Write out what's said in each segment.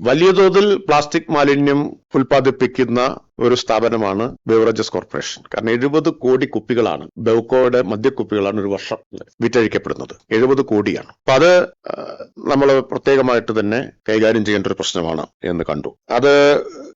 വലിയ തോതിൽ പ്ലാസ്റ്റിക് മാലിന്യം ഉൽപ്പാദിപ്പിക്കുന്ന ഒരു സ്ഥാപനമാണ് ബെവറേജസ് കോർപ്പറേഷൻ. കാരണം എഴുപത് കോടി കുപ്പികളാണ് ബെവ്കോയുടെ മദ്യക്കുപ്പികളാണ് ഒരു വർഷം വിറ്റഴിക്കപ്പെടുന്നത്. എഴുപത് കോടിയാണ്. അപ്പൊ അത് നമ്മൾ പ്രത്യേകമായിട്ട് തന്നെ കൈകാര്യം ചെയ്യേണ്ട ഒരു പ്രശ്നമാണ് എന്ന് കണ്ടു. അത്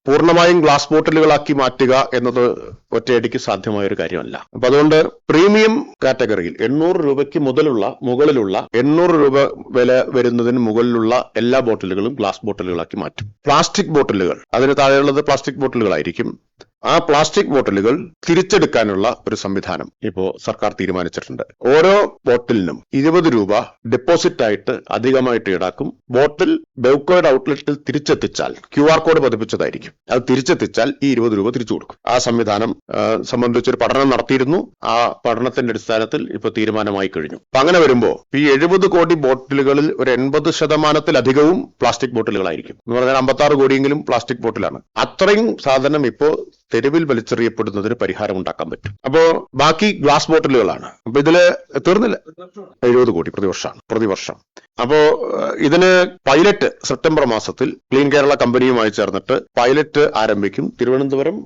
പൂർണമായും ഗ്ലാസ് ബോട്ടിലുകളാക്കി മാറ്റുക എന്നത് ഒറ്റയടിക്ക് സാധ്യമായ ഒരു കാര്യമല്ല. അപ്പൊ അതുകൊണ്ട് പ്രീമിയം കാറ്റഗറിയിൽ എണ്ണൂറ് രൂപയ്ക്ക് മുതലുള്ള മുകളിലുള്ള എണ്ണൂറ് രൂപ വില വരുന്നതിന് മുകളിലുള്ള എല്ലാ ബോട്ടിലുകളും ഗ്ലാസ് ബോട്ടിലുകളാക്കി മാറ്റും. പ്ലാസ്റ്റിക് ബോട്ടിലുകൾ അതിന് താഴെയുള്ളത് പ്ലാസ്റ്റിക് ബോട്ടിലുകളായിരിക്കും. ആ പ്ലാസ്റ്റിക് ബോട്ടിലുകൾ തിരിച്ചെടുക്കാനുള്ള ഒരു സംവിധാനം ഇപ്പോ സർക്കാർ തീരുമാനിച്ചിട്ടുണ്ട്. ഓരോ ബോട്ടിലിനും ഇരുപത് രൂപ ഡെപ്പോസിറ്റ് ആയിട്ട് അധികമായിട്ട് ഈടാക്കും. ബോട്ടിൽ ബെവ്കോയുടെ ഔട്ട്ലെറ്റിൽ തിരിച്ചെത്തിച്ചാൽ ക്യു ആർ കോഡ് പതിപ്പിച്ചതായിരിക്കും. അത് തിരിച്ചെത്തിച്ചാൽ ഈ ഇരുപത് രൂപ തിരിച്ചു കൊടുക്കും. ആ സംവിധാനം സംബന്ധിച്ചൊരു പഠനം നടത്തിയിരുന്നു. ആ പഠനത്തിന്റെ അടിസ്ഥാനത്തിൽ ഇപ്പൊ തീരുമാനമായി കഴിഞ്ഞു. അപ്പൊ അങ്ങനെ വരുമ്പോ ഈ എഴുപത് കോടി ബോട്ടിലുകളിൽ ഒരു എൺപത് ശതമാനത്തിലധികവും പ്ലാസ്റ്റിക് ബോട്ടിലുകളായിരിക്കും. എന്ന് പറഞ്ഞാൽ അമ്പത്തി കോടിയെങ്കിലും പ്ലാസ്റ്റിക് ബോട്ടിലാണ്. അത്രയും സാധനം ഇപ്പോ തെരുവിൽ വലിച്ചെറിയപ്പെടുന്നതിന് പരിഹാരം ഉണ്ടാക്കാൻ പറ്റും. അപ്പോ ബാക്കി ഗ്ലാസ് ബോട്ടിലുകളാണ്. അപ്പൊ ഇതിൽ തീർന്നില്ല. എഴുപത് കോടി പ്രതിവർഷമാണ്. പ്രതിവർഷം. അപ്പോ ഇതിന് പൈലറ്റ് സെപ്റ്റംബർ മാസത്തിൽ ക്ലീൻ കേരള കമ്പനിയുമായി ചേർന്നിട്ട് പൈലറ്റ് ആരംഭിക്കും തിരുവനന്തപുരം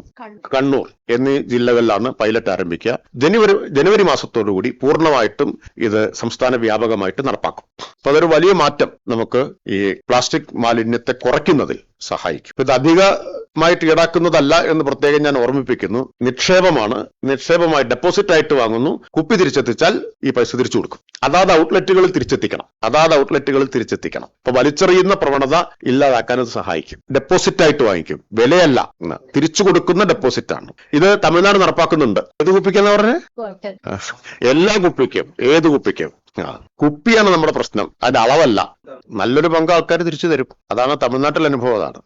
കണ്ണൂർ. എന്നീ ജില്ലകളിലാണ് പൈലറ്റ് ആരംഭിക്കുക. ജനുവരി ജനുവരി മാസത്തോടുകൂടി പൂർണമായിട്ടും ഇത് സംസ്ഥാന വ്യാപകമായിട്ട് നടപ്പാക്കും. അപ്പൊ അതൊരു വലിയ മാറ്റം നമുക്ക് ഈ പ്ലാസ്റ്റിക് മാലിന്യത്തെ കുറയ്ക്കുന്നതിൽ സഹായിക്കും. ഇത് അധികമായിട്ട് ഈടാക്കുന്നതല്ല എന്ന് പ്രത്യേകം ഞാൻ ഓർമ്മിപ്പിക്കുന്നു. നിക്ഷേപമാണ്. നിക്ഷേപമായി ഡെപ്പോസിറ്റ് ആയിട്ട് വാങ്ങുന്നു. കുപ്പി തിരിച്ചെത്തിച്ചാൽ ഈ പൈസ തിരിച്ചു കൊടുക്കും. അതാത് ഔട്ട്ലെറ്റുകളിൽ തിരിച്ചെത്തിക്കണം. അതാത് ഔട്ട്ലെറ്റുകളിൽ തിരിച്ചെത്തിക്കണം. അപ്പൊ വലിച്ചെറിയുന്ന പ്രവണത ഇല്ലാതാക്കാൻ അത് സഹായിക്കും. ഡെപ്പോസിറ്റ് ആയിട്ട് വാങ്ങിക്കും. വിലയല്ല. തിരിച്ചു കൊടുക്കുന്ന ഡെപ്പോസിറ്റ് ആണ്. ഇത് തമിഴ്നാട് നടപ്പാക്കുന്നുണ്ട്. ഏത് കുപ്പിക്കാന്ന് പറഞ്ഞേ? എല്ലാ കുപ്പിക്കും. ഏത് കുപ്പിക്കും? കുപ്പിയാണ് നമ്മുടെ പ്രശ്നം. അതിന്റെ അളവല്ല. നല്ലൊരു പങ്ക് ആൾക്കാർ തിരിച്ചു തരും. അതാണ് തമിഴ്നാട്ടിലെ അനുഭവം അതാണ്.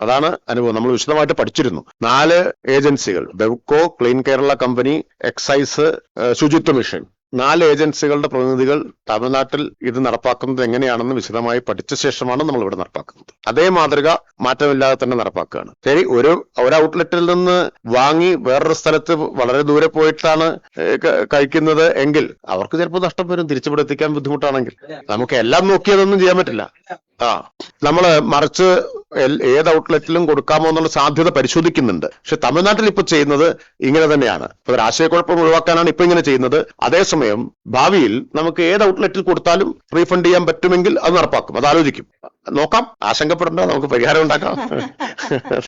അതാണ് അനുഭവം. നമ്മൾ വിശദമായിട്ട് പഠിച്ചിരുന്നു. നാല് ഏജൻസികൾ Bevco clean Kerala company excise Suchitwa mission. നാല് ഏജൻസികളുടെ പ്രതിനിധികൾ തമിഴ്നാട്ടിൽ ഇത് നടപ്പാക്കുന്നത് എങ്ങനെയാണെന്ന് വിശദമായി പഠിച്ച ശേഷമാണ് നമ്മൾ ഇവിടെ നടപ്പാക്കുന്നത്. അതേ മാതൃക മാറ്റമില്ലാതെ തന്നെ നടപ്പാക്കുകയാണ്. ശരി ഒരു ഒരു ഔട്ട്ലെറ്റിൽ നിന്ന് വാങ്ങി വേറൊരു സ്ഥലത്ത് വളരെ ദൂരെ പോയിട്ടാണ് കഴിക്കുന്നത് എങ്കിൽ അവർക്ക് ചിലപ്പോൾ നഷ്ടം വരും. തിരിച്ചുവിടെ എത്തിക്കാൻ ബുദ്ധിമുട്ടാണെങ്കിൽ. നമുക്ക് എല്ലാം നോക്കിയതൊന്നും ചെയ്യാൻ പറ്റില്ല. ആ നമ്മൾ മറിച്ച് ഏത് ഔട്ട്ലെറ്റിലും കൊടുക്കാമോ എന്നുള്ള സാധ്യത പരിശോധിക്കുന്നുണ്ട്. പക്ഷെ തമിഴ്നാട്ടിൽ ഇപ്പൊ ചെയ്യുന്നത് ഇങ്ങനെ തന്നെയാണ്. ഇപ്പൊ ഒരു ആശയക്കുഴപ്പം ഒഴിവാക്കാനാണ് ഇപ്പൊ ഇങ്ങനെ ചെയ്യുന്നത്. അതേസമയം ഭാവിയിൽ നമുക്ക് ഏത് ഔട്ട്ലെറ്റിൽ കൊടുത്താലും റീഫണ്ട് ചെയ്യാൻ പറ്റുമെങ്കിൽ അത് നടപ്പാക്കും. അത് ആലോചിക്കും. നോക്കാം. ആശങ്കപ്പെടേണ്ട. നമുക്ക് പരിഹാരം ഉണ്ടാക്കാം.